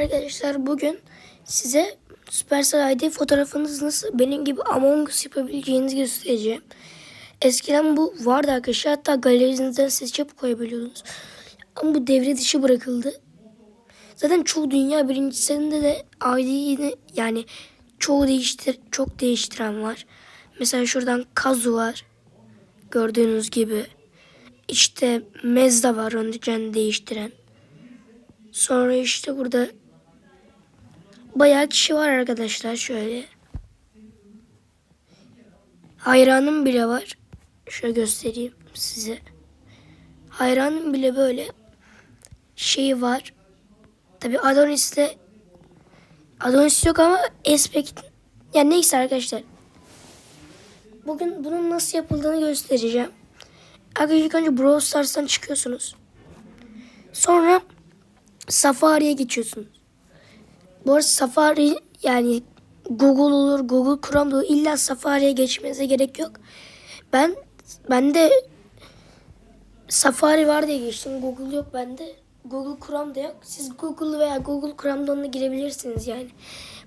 Arkadaşlar bugün size Supercell ID fotoğrafınız nasıl benim gibi Among Us yapabileceğinizi göstereceğim. Eskiden bu vardı arkadaşlar. Hatta galerinizden çabuk koyabiliyordunuz. Ama bu devre dışı bırakıldı. Zaten çoğu dünya birincisinde de ID'yi yani çoğu değiştir çok değiştiren var. Mesela şuradan Kazu var. Gördüğünüz gibi. İşte Mezda var önceden değiştiren. Sonra işte burada bayağı kişi var arkadaşlar şöyle. Hayranım bile var. Şöyle göstereyim size. Hayranım bile böyle şeyi var. Tabi Adonis'te Adonis yok ama Aspect yani neyse arkadaşlar. Bugün bunun nasıl yapıldığını göstereceğim. Arkadaşlar ilk önce Brawl Stars'tan çıkıyorsunuz. Sonra Safari'ye geçiyorsunuz. Bu arada Safari yani Google olur, Google Chrome olur. İlla Safari'ye geçmenize gerek yok. Ben ben de Safari var diye geçtim. Google yok bende. Google Chrome da yok. Siz Google veya Google Chrome'da onunla girebilirsiniz yani.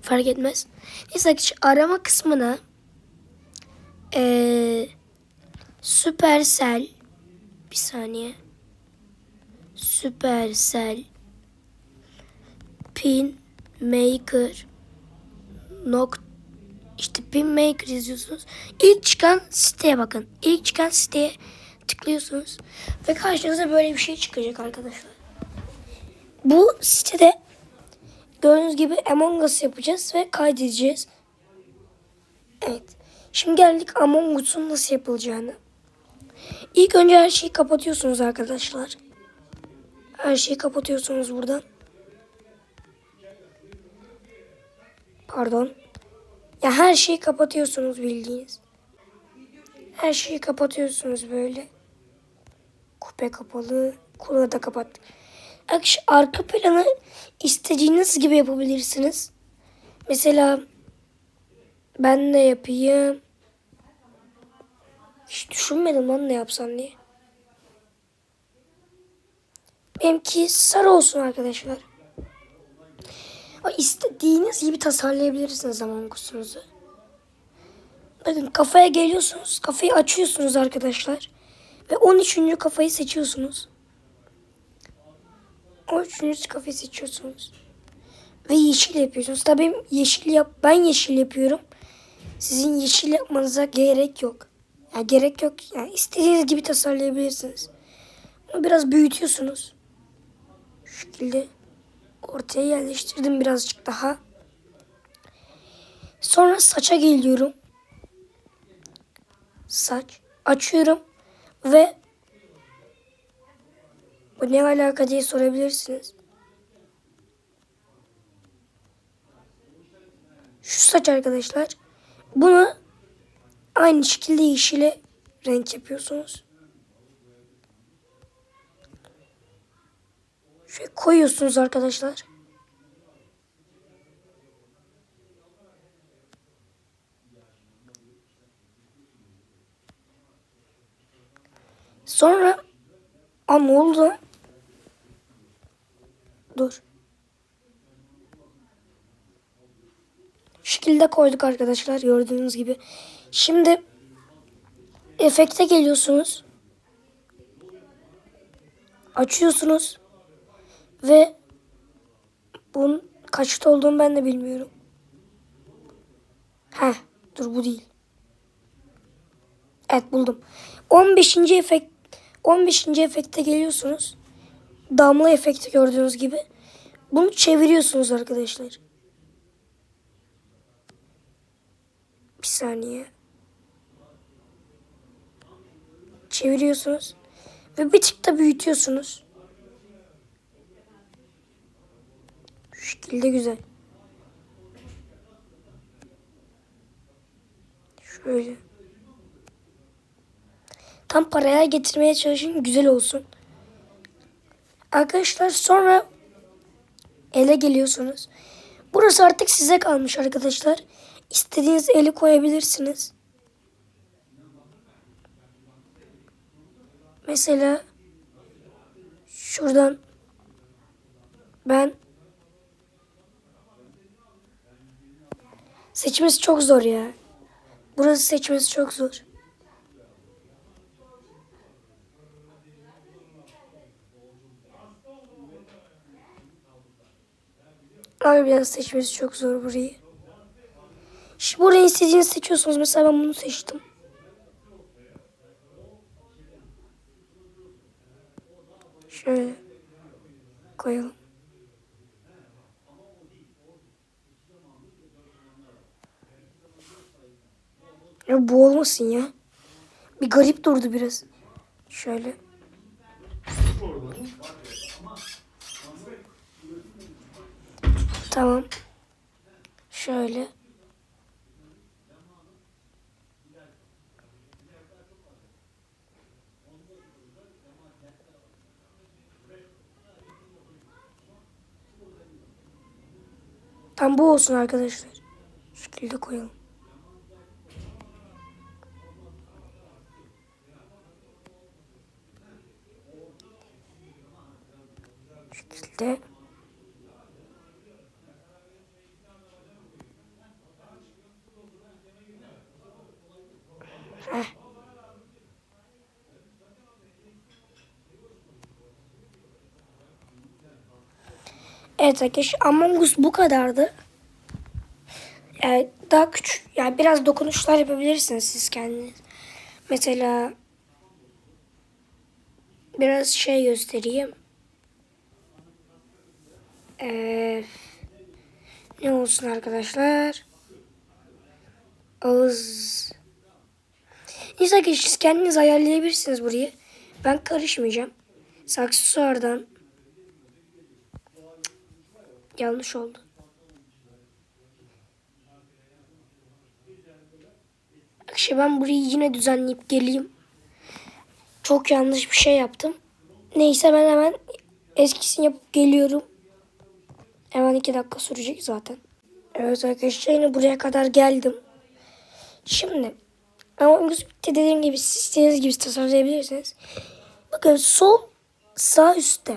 Fark etmez. Neyse arkadaşlar, arama kısmına eee Supercell bir saniye. Supercell pin maker nok işte pin maker yazıyorsunuz. İlk çıkan siteye bakın. İlk çıkan siteye tıklıyorsunuz ve karşınıza böyle bir şey çıkacak arkadaşlar. Bu sitede gördüğünüz gibi Among Us yapacağız ve kaydedeceğiz. Evet. Şimdi geldik Among Us'un nasıl yapılacağını. İlk önce her şeyi kapatıyorsunuz arkadaşlar. Her şeyi kapatıyorsunuz buradan. Pardon. Ya her şeyi kapatıyorsunuz bildiğiniz. Her şeyi kapatıyorsunuz böyle. Kupe kapalı. Kulağı da kapattık. Arkadaşlar arka planı istediğiniz gibi yapabilirsiniz. Mesela ben de yapayım. Hiç düşünmedim lan ne yapsam diye. Benimki sarı olsun arkadaşlar. Ama istediğiniz gibi tasarlayabilirsiniz zaman kusunuzu. Bakın kafaya geliyorsunuz. Kafayı açıyorsunuz arkadaşlar. Ve 13. kafayı seçiyorsunuz. 13. kafayı seçiyorsunuz. Ve yeşil yapıyorsunuz. Tabii yeşil yap ben yeşil yapıyorum. Sizin yeşil yapmanıza gerek yok. Yani gerek yok. Yani istediğiniz gibi tasarlayabilirsiniz. Bunu biraz büyütüyorsunuz. Şu şekilde ortaya yerleştirdim birazcık daha. Sonra saça geliyorum. Saç. Açıyorum. Ve bu ne alaka diye sorabilirsiniz. Şu saç arkadaşlar. Bunu aynı şekilde yeşile renk yapıyorsunuz. Şöyle koyuyorsunuz arkadaşlar. Sonra Aa ne oldu? Dur. Şu şekilde koyduk arkadaşlar gördüğünüz gibi. Şimdi efekte geliyorsunuz. Açıyorsunuz. Ve bunun kaçta olduğunu ben de bilmiyorum. Heh dur bu değil. Evet buldum. 15. efekt 15. efekte geliyorsunuz. Damla efekti gördüğünüz gibi. Bunu çeviriyorsunuz arkadaşlar. Bir saniye. Çeviriyorsunuz. Ve bir tık da büyütüyorsunuz. Şekilde güzel. Şöyle. Tam paraya getirmeye çalışın güzel olsun. Arkadaşlar sonra ele geliyorsunuz. Burası artık size kalmış arkadaşlar. İstediğiniz eli koyabilirsiniz. Mesela şuradan ben Seçmesi çok zor ya. Burası seçmesi çok zor. Harbiden seçmesi çok zor burayı. Şimdi burayı istediğinizi seçiyorsunuz. Mesela ben bunu seçtim. Şöyle koyalım. Ya bu olmasın ya. Bir garip durdu biraz. Şöyle. Tamam. Şöyle. Tam bu olsun arkadaşlar. Şu şekilde koyalım. Şekilde. Heh. Evet arkadaşlar Among Us bu kadardı. Yani daha küçük yani biraz dokunuşlar yapabilirsiniz siz kendiniz. Mesela biraz şey göstereyim. Ee, ne olsun arkadaşlar? Ağız. Neyse siz kendiniz ayarlayabilirsiniz burayı. Ben karışmayacağım. Aksesuardan. Cık, Yanlış oldu. Akşam ben burayı yine düzenleyip geleyim. Çok yanlış bir şey yaptım. Neyse ben hemen eskisini yapıp geliyorum. Hemen iki dakika sürecek zaten. Evet arkadaşlar yine buraya kadar geldim. Şimdi ama bitti dediğim gibi siz istediğiniz gibi tasarlayabilirsiniz. Bakın sol sağ üstte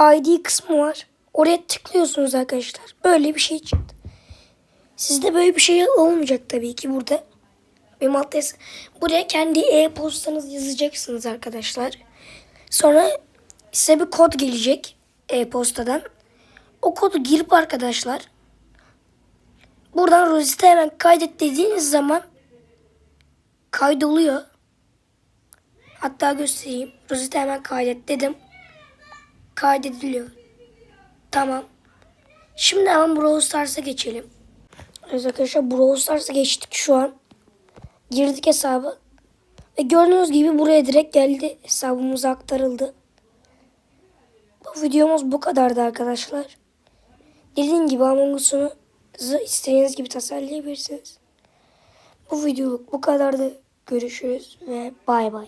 ID kısmı var. Oraya tıklıyorsunuz arkadaşlar. Böyle bir şey çıktı. Sizde böyle bir şey olmayacak tabii ki burada. Benim altta Buraya kendi e-postanızı yazacaksınız arkadaşlar. Sonra size bir kod gelecek e-postadan. O kodu girip arkadaşlar buradan Rosita hemen kaydet dediğiniz zaman kaydoluyor. Hatta göstereyim. Rosita hemen kaydet dedim. Kaydediliyor. Tamam. Şimdi hemen Brawl Stars'a geçelim. Evet arkadaşlar Brawl Stars'a geçtik şu an. Girdik hesabı. Ve gördüğünüz gibi buraya direkt geldi. Hesabımız aktarıldı. Bu videomuz bu kadardı arkadaşlar. Dediğim gibi Among Us'unu istediğiniz gibi tasarlayabilirsiniz. Bu videoluk bu kadardı. Görüşürüz ve bay bay.